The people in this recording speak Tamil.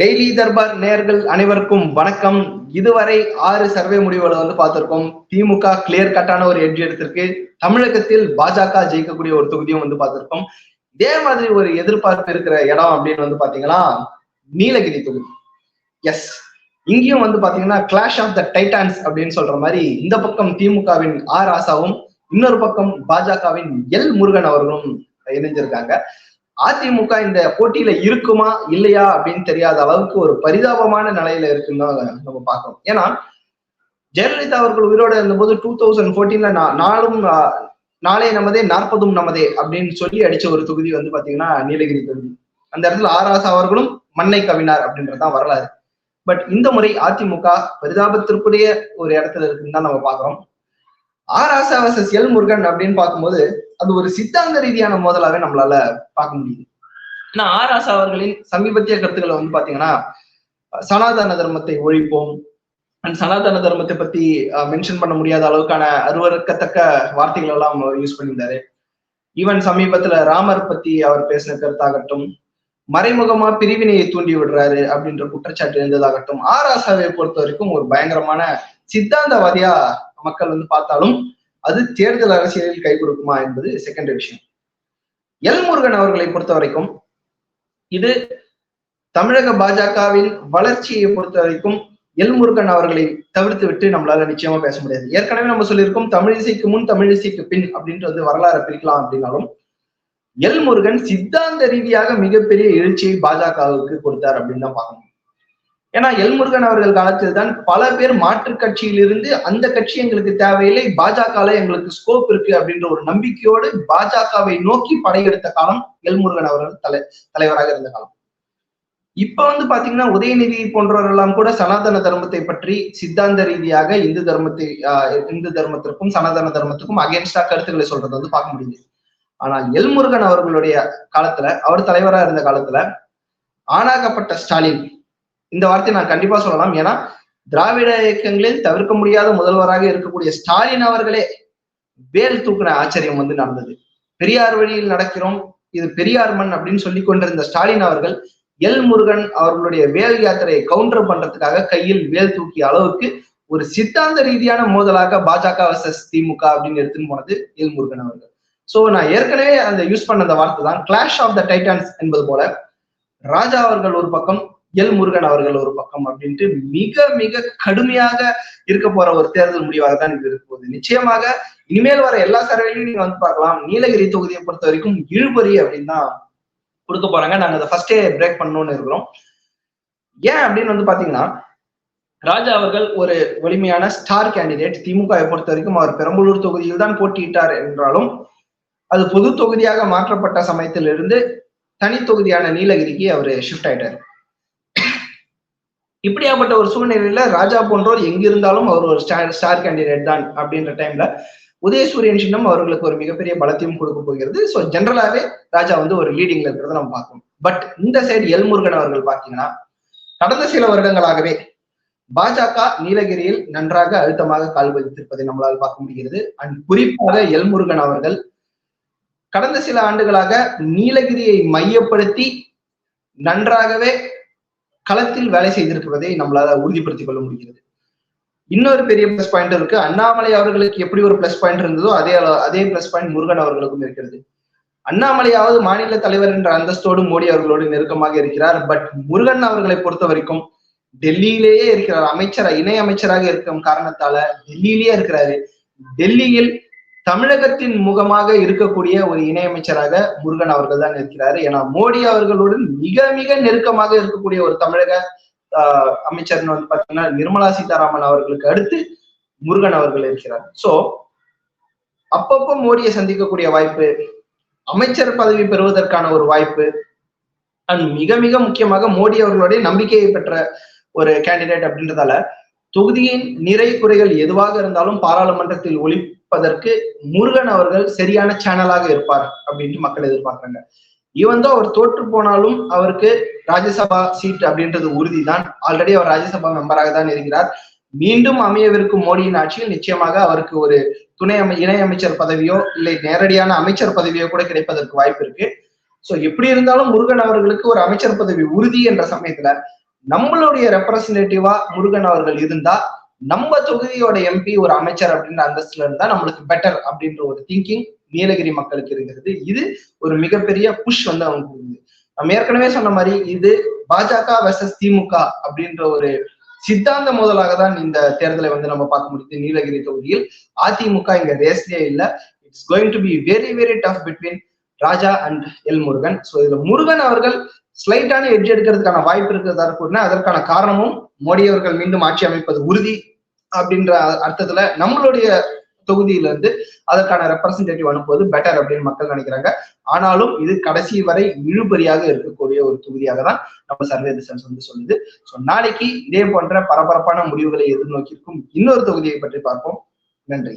டெய்லி தர்பார் நேர்கள் அனைவருக்கும் வணக்கம். இதுவரை ஆறு சர்வே முடிவுகளை வந்து பார்த்திருக்கோம். திமுக கிளியர் கட்டான ஒரு எட்ஜ் எடுத்திருக்கு. தமிழகத்தில் பாஜக ஜெயிக்கக்கூடிய ஒரு தொகுதியும் வந்து பார்த்திருக்கோம். இதே மாதிரி ஒரு எதிர்பார்ப்பு இருக்கிற இடம் அப்படின்னு வந்து பாத்தீங்கன்னா நீலகிரி தொகுதி. எஸ் இங்கேயும் வந்து பாத்தீங்கன்னா கிளாஷ் ஆஃப் த டைட்டான்ஸ் அப்படின்னு சொல்ற மாதிரி இந்த பக்கம் திமுகவின் ஆர் ஆசாவும் இன்னொரு பக்கம் பாஜகவின் எல் முருகன் அவர்களும் இணைஞ்சிருக்காங்க. அதிமுக இந்த போட்டியில இருக்குமா இல்லையா அப்படின்னு தெரியாத அளவுக்கு ஒரு பரிதாபமான நிலையில இருக்குன்னு தான் நம்ம பார்க்கணும் ஏன்னா ஜெயலலிதா அவர்கள் உயிரோட இருந்தபோது டூ தௌசண்ட் ஃபோர்டீன்ல நாளும் நாளே நமதே நாற்பதும் நமதே அப்படின்னு சொல்லி அடிச்ச ஒரு தொகுதி வந்து பாத்தீங்கன்னா நீலகிரி தொகுதி. அந்த இடத்துல ஆராசா அவர்களும் மண்ணை கவினார் அப்படின்றதான் வரலாறு. பட் இந்த முறை அதிமுக பரிதாபத்திற்குரிய ஒரு இடத்துல இருக்குன்னு தான் நம்ம பாக்குறோம் ஆர் வர்சஸ் எல் முருகன் அப்படின்னு பார்க்கும்போது அது ஒரு சித்தாந்த ரீதியான மோதலாவே நம்மளால பார்க்க முடியுது. ஏன்னா ஆர். ஆசா அவர்களின் சமீபத்திய கருத்துக்களை வந்து பாத்தீங்கன்னா சனாதன தர்மத்தை ஒழிப்போம் அண்ட் சனாதன தர்மத்தை பத்தி மென்ஷன் பண்ண முடியாத அளவுக்கான அருவறுக்கத்தக்க வார்த்தைகள் எல்லாம் யூஸ் பண்ணியிருந்தாரு. ஈவன் சமீபத்துல ராமர் பத்தி அவர் பேசின கருத்தாகட்டும் மறைமுகமா பிரிவினையை தூண்டி விடுறாரு அப்படின்ற குற்றச்சாட்டு இருந்ததாகட்டும் ஆர். ஆசாவை பொறுத்த வரைக்கும் ஒரு பயங்கரமான சித்தாந்தவாதியா மக்கள் வந்து பார்த்தாலும் அது தேர்தல் அரசியலில் கை கொடுக்குமா என்பது செகண்டரி விஷயம் எல் முருகன் அவர்களை பொறுத்த வரைக்கும் இது தமிழக பாஜகவின் வளர்ச்சியை பொறுத்த வரைக்கும் எல் முருகன் அவர்களை தவிர்த்து விட்டு நம்மளால நிச்சயமா பேச முடியாது. ஏற்கனவே நம்ம சொல்லியிருக்கோம் தமிழிசைக்கு முன் தமிழிசைக்கு பின் அப்படின்றது வரலாறு பிரிக்கலாம் அப்படின்னாலும் எல் முருகன் சித்தாந்த ரீதியாக மிகப்பெரிய எழுச்சியை பாஜகவுக்கு கொடுத்தார் அப்படின்னு தான் பார்க்கணும் ஏன்னா எல்முருகன் அவர்கள் காலத்தில் தான் பல பேர் மாற்று கட்சியிலிருந்து அந்த கட்சி எங்களுக்கு தேவையில்லை பாஜக எங்களுக்கு ஸ்கோப் இருக்கு அப்படின்ற ஒரு நம்பிக்கையோடு பாஜகவை நோக்கி படையெடுத்த காலம் எல்முருகன் அவர்கள் தலை தலைவராக இருந்த காலம். இப்ப வந்து பாத்தீங்கன்னா உதயநிதி போன்றவரெல்லாம் கூட சனாதன தர்மத்தை பற்றி சித்தாந்த ரீதியாக இந்து தர்மத்தை இந்து தர்மத்திற்கும் சனாதன தர்மத்துக்கும் அகேன்ஸ்டா கருத்துக்களை சொல்றது வந்து பார்க்க முடியுது. ஆனால் எல்முருகன் அவர்களுடைய காலத்துல அவர் தலைவரா இருந்த காலத்துல ஆணாகப்பட்ட ஸ்டாலின் இந்த வார்த்தையை நான் கண்டிப்பா சொல்லலாம். ஏன்னா திராவிட இயக்கங்களில் தவிர்க்க முடியாத முதல்வராக இருக்கக்கூடிய ஸ்டாலின் அவர்களே வேல் தூக்குன ஆச்சரியம் வந்து நடந்தது. பெரியார் வழியில் நடக்கிறோம் இது பெரியார் மண் அப்படின்னு சொல்லி கொண்டிருந்த ஸ்டாலின் அவர்கள் எல் முருகன் அவர்களுடைய வேல் யாத்திரையை கவுண்டர் பண்றதுக்காக கையில் வேல் தூக்கிய அளவுக்கு ஒரு சித்தாந்த ரீதியான மோதலாக பாஜக வர்சஸ் திமுக அப்படின்னு எடுத்துன்னு போனது எல் முருகன் அவர்கள். சோ நான் ஏற்கனவே அந்த யூஸ் பண்ண அந்த வார்த்தை தான் கிளாஷ் ஆஃப் த டைட்டன்ஸ் என்பது போல. ராஜா அவர்கள் ஒரு பக்கம் எல் முருகன் அவர்கள் ஒரு பக்கம் அப்படின்ட்டு மிக மிக கடுமையாக இருக்க போற ஒரு தேர்தல் முடிவாக தான் இது இருக்க போகுது. நிச்சயமாக இனிமேல் வர எல்லா சர்வேலையும் நீங்க வந்து பார்க்கலாம். நீலகிரி தொகுதியை பொறுத்த வரைக்கும் இழுபறி அப்படின்னு தான் கொடுக்க போறாங்க. நாங்க அதை ஃபர்ஸ்டே பிரேக் பண்ணணும்னு இருக்கிறோம். ஏன் அப்படின்னு வந்து பாத்தீங்கன்னா ராஜா அவர்கள் ஒரு வலிமையான ஸ்டார் கேண்டிடேட் திமுகவை பொறுத்த வரைக்கும் அவர் பெரம்பலூர் தொகுதியில் தான் போட்டியிட்டார் என்றாலும் அது பொது தொகுதியாக மாற்றப்பட்ட சமயத்திலிருந்து தனி தொகுதியான நீலகிரிக்கு அவர் ஷிஃப்ட் ஆயிட்டார். இப்படியாப்பட்ட ஒரு சூழ்நிலையில ராஜா போன்றோர் எங்கிருந்தாலும் அவர் ஒரு ஸ்டார் ஸ்டார் கேண்டிடேட் தான் அப்படின்ற டைம்ல உதயசூரியன் சின்னம் அவர்களுக்கு ஒரு மிகப்பெரிய பலத்தையும் கொடுக்க போகிறது. ஸோ ஜென்ரலாவே ராஜா வந்து ஒரு லீடிங்ல இருக்கிறத நம்ம பார்க்கணும். பட் இந்த சைடு எல்முருகன் அவர்கள் பார்த்தீங்கன்னா கடந்த சில வருடங்களாகவே பாஜக நீலகிரியில் நன்றாக அழுத்தமாக கால் பதித்திருப்பதை நம்மளால் பார்க்க முடிகிறது. அண்ட் குறிப்பாக எல்முருகன் அவர்கள் கடந்த சில ஆண்டுகளாக நீலகிரியை மையப்படுத்தி நன்றாகவே களத்தில் வேலை செய்திருப்பதை நம்மளால உறுதிப்படுத்திக் கொள்ள முடிகிறது. இன்னொரு பெரிய பிளஸ் பாயிண்ட் இருக்கு. அண்ணாமலை அவர்களுக்கு எப்படி ஒரு பிளஸ் பாயிண்ட் இருந்ததோ அதே அதே பிளஸ் பாயிண்ட் முருகன் அவர்களுக்கும் இருக்கிறது. அண்ணாமலையாவது மாநில தலைவர் என்ற அந்தஸ்தோடு மோடி அவர்களோடு நெருக்கமாக இருக்கிறார். பட் முருகன் அவர்களை பொறுத்த வரைக்கும் டெல்லியிலேயே இருக்கிறார். அமைச்சர் இணை அமைச்சராக இருக்கும் காரணத்தால டெல்லியிலேயே இருக்கிறாரு. டெல்லியில் தமிழகத்தின் முகமாக இருக்கக்கூடிய ஒரு இணையமைச்சராக முருகன் அவர்கள் தான் இருக்கிறாரு. ஏன்னா மோடி அவர்களுடன் மிக மிக நெருக்கமாக இருக்கக்கூடிய ஒரு தமிழக அமைச்சர்னு வந்து பாத்தீங்கன்னா நிர்மலா சீதாராமன் அவர்களுக்கு அடுத்து முருகன் அவர்கள் இருக்கிறார். சோ அப்பப்போ மோடியை சந்திக்கக்கூடிய வாய்ப்பு அமைச்சர் பதவி பெறுவதற்கான ஒரு வாய்ப்பு அண்ட் மிக மிக முக்கியமாக மோடி அவர்களுடைய நம்பிக்கையை பெற்ற ஒரு கேண்டிடேட் அப்படின்றதால தொகுதியின் நிறை குறைகள் எதுவாக இருந்தாலும் பாராளுமன்றத்தில் ஒழிப்பதற்கு முருகன் அவர்கள் சரியான சேனலாக இருப்பார் அப்படின்ட்டு மக்கள் எதிர்பார்க்கிறாங்க. ஈவன் அவர் தோற்று போனாலும் அவருக்கு ராஜ்யசபா சீட் அப்படின்றது உறுதிதான். ஆல்ரெடி அவர் ராஜ்யசபா மெம்பராக தான் இருக்கிறார். மீண்டும் அமையவிருக்கும் மோடியின் ஆட்சியில் நிச்சயமாக அவருக்கு ஒரு துணை அமை இணை அமைச்சர் பதவியோ இல்லை நேரடியான அமைச்சர் பதவியோ கூட கிடைப்பதற்கு வாய்ப்பு இருக்கு. சோ எப்படி இருந்தாலும் முருகன் அவர்களுக்கு ஒரு அமைச்சர் பதவி உறுதி என்ற சமயத்துல நம்மளுடைய ரெப்ரசன்டேட்டிவா முருகன் அவர்கள் இருந்தா நம்ம தொகுதியோட எம்பி ஒரு அமைச்சர் அப்படின்ற அந்தஸ்துல இருந்தா நம்மளுக்கு பெட்டர் அப்படின்ற ஒரு திங்கிங் நீலகிரி மக்களுக்கு இருக்கிறது இது ஒரு மிகப்பெரிய புஷ் வந்து அவங்க இருக்குது நம்ம ஏற்கனவே சொன்ன மாதிரி இது பாஜக வெர்சஸ் திமுக அப்படின்ற ஒரு சித்தாந்த முதலாக தான் இந்த தேர்தலை வந்து நம்ம பார்க்க முடியுது நீலகிரி தொகுதியில். அதிமுக இங்க ரேஸ்லயே இல்ல. It's going to be very very tough between Raja and L Murugan. So இதுல முருகன் அவர்கள் ஸ்லைட்டான எட்ஜ் எடுக்கிறதுக்கான வாய்ப்பு இருக்கிறதா கூறினா அதற்கான காரணமும் மோடி அவர்கள் மீண்டும் ஆட்சி அமைப்பது உறுதி அப்படின்ற அர்த்தத்துல நம்மளுடைய தொகுதியில இருந்து அதற்கான ரெப்ரசன்டேட்டிவ் அனுப்புவது பெட்டர் அப்படின்னு மக்கள் நினைக்கிறாங்க. ஆனாலும் இது கடைசி வரை இழுபறியாக இருக்கக்கூடிய ஒரு தொகுதியாக தான் நம்ம சர்வே ரிசல்ட்ஸ் வந்து சொல்லுது. ஸோ நாளைக்கு இதே போன்ற பரபரப்பான முடிவுகளை எதிர்நோக்கியிருக்கும் இன்னொரு தொகுதியை பற்றி பார்ப்போம். நன்றி.